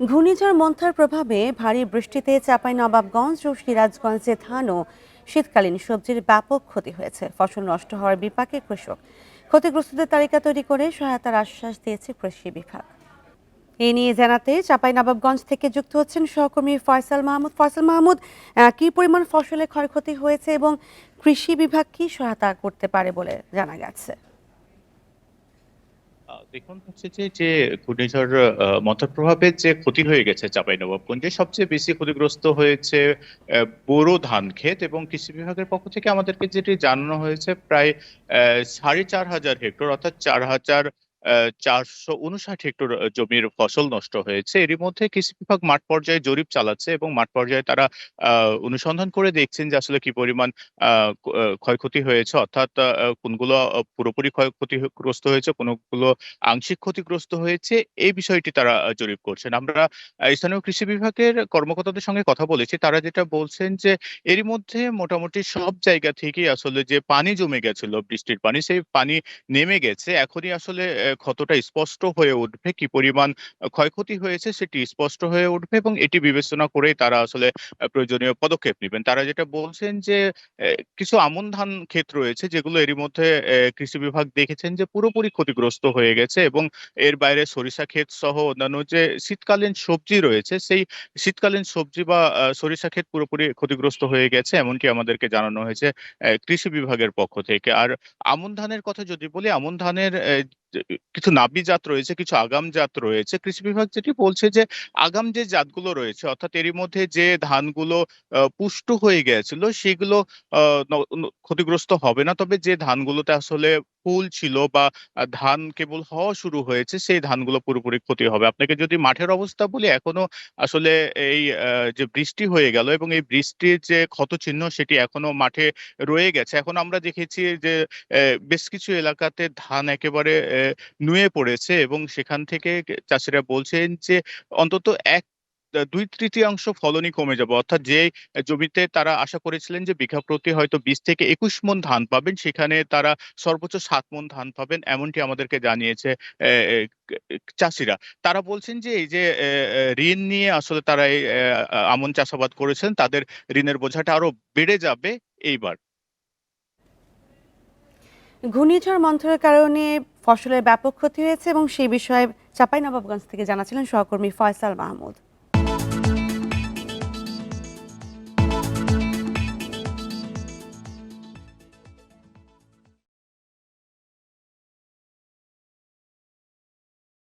ঘূর্ণিঝড় মন্থার প্রভাবে ভারী বৃষ্টিতে চাপাই নবাবগঞ্জ ও সিরাজগঞ্জে ধান ও শীতকালীন সবজির ব্যাপক ক্ষতি হয়েছে। ফসল নষ্ট হওয়ার বিপাকে কৃষক। ক্ষতিগ্রস্তদের তালিকা তৈরি করে সহায়তার আশ্বাস দিয়েছে কৃষি বিভাগ। এ নিয়ে জানাতে চাপাই নবাবগঞ্জ থেকে যুক্ত হচ্ছেন সহকর্মী ফয়সাল মাহমুদ। ফয়সাল মাহমুদ কি পরিমাণ ফসলের ক্ষয়ক্ষতি হয়েছে এবং কৃষি বিভাগ কি সহায়তা করতে পারে বলে জানা গেছে? দেখুন হচ্ছে যে যে ঘূর্ণিঝড় মন্থর প্রভাবে যে ক্ষতি হয়ে গেছে চাঁপাইনবাবগঞ্জে, সবচেয়ে বেশি ক্ষতিগ্রস্ত হয়েছে বোরো ধান ক্ষেত এবং কৃষি বিভাগের পক্ষ থেকে আমাদেরকে যেটি জানানো হয়েছে, প্রায় সাড়ে চার হাজার হেক্টর অর্থাৎ চার হাজার চারশো উনষাট হেক্টর জমির ফসল নষ্ট হয়েছে। এরই মধ্যে কৃষি বিভাগ মাঠ পর্যায়ে জরিপ চালাচ্ছে এবং মাঠ পর্যায়ে তারা অনুসন্ধান করে দেখছেন যে আসলে কি পরিমাণ ক্ষয়ক্ষতি হয়েছে। অর্থাৎ কোনগুলো পুরোপুরি ক্ষয়ক্ষতিগ্রস্ত হয়েছে, কোনগুলো আংশিক ক্ষতিগ্রস্ত হয়েছে, এই বিষয়টি তারা জরিপ করছেন। আমরা স্থানীয় কৃষি বিভাগের কর্মকর্তাদের সঙ্গে কথা বলেছি। তারা যেটা বলছেন যে, এরই মধ্যে মোটামুটি সব জায়গা থেকেই আসলে যে পানি জমে গেছিল, বৃষ্টির পানি, সেই পানি নেমে গেছে। এখনই আসলে ক্ষতটা স্পষ্ট হয়ে উঠবে, কি পরিমাণ ক্ষয়ক্ষতি হয়েছে সেটি স্পষ্ট হয়ে উঠবে এবং এটি বিবেচনা করেই তারা আসলে প্রয়োজনীয় পদক্ষেপ নেবেন। তারা যেটা বলছেন যে কিছু আমন ধান ক্ষেত রয়েছে যেগুলো এরই মধ্যে কৃষি বিভাগ দেখেছেন যে পুরোপুরি ক্ষতিগ্রস্ত হয়ে গেছে এবং এর বাইরে সরিষা ক্ষেত সহ অন্যান্য যে শীতকালীন সবজি রয়েছে সেই শীতকালীন সবজি বা সরিষা ক্ষেত পুরোপুরি ক্ষতিগ্রস্ত হয়ে গেছে এমনটি আমাদেরকে জানানো হয়েছে কৃষি বিভাগের পক্ষ থেকে। আর আমন ধানের কথা যদি বলি, আমন ধানের কিছু নাবি জাত রয়েছে, কিছু আগাম জাত রয়েছে। কৃষি বিভাগ যেটি বলছে যে, আগাম যে জাতগুলো রয়েছে, অর্থাৎ এরই মধ্যে যে ধানগুলো পুষ্ট হয়ে গেছিল, সেগুলো ক্ষতিগ্রস্ত হবে না। তবে যে ধানগুলোতে আসলে ফুল ছিল বা ধান কেবল হওয়া শুরু হয়েছে, সেই ধানগুলো পুরোপুরি ক্ষতি হবে। আপনাকে যদি মাঠের অবস্থা বলি, এখনও আসলে এই যে বৃষ্টি হয়ে গেল এবং এই বৃষ্টির যে ক্ষত চিহ্ন সেটি এখনও মাঠে রয়ে গেছে। এখন আমরা দেখেছি যে বেশ কিছু এলাকাতে ধান একেবারে নুয়ে পড়েছে এবং সেখান থেকে চাষিরা বলছেন যে, অন্তত এক দুই তৃতীয়াংশ ফলনই কমে যাবে। অর্থাৎ যে জমিতে তারা আশা করেছিলেন যে বিঘা প্রতি হয়তো বিশ থেকে একুশ মন ধান পাবেন, সেখানে তারা সর্বোচ্চ সাত মন ধান পাবেন এমনটি আমাদেরকে জানিয়েছে চাষিরা। তারা বলছেন যে এই যে ঋণ নিয়ে আসলে তারা এই আমন চাষাবাদ করেছেন, তাদের ঋণের বোঝাটা আরও বেড়ে যাবে এইবার। ঘূর্ণিঝড় মন্থরের কারণে ফসলের ব্যাপক ক্ষতি হয়েছে এবং সেই বিষয়ে চাপাই নবাবগঞ্জ থেকে জানাছিলেন সহকর্মী ফয়সাল মাহমুদ।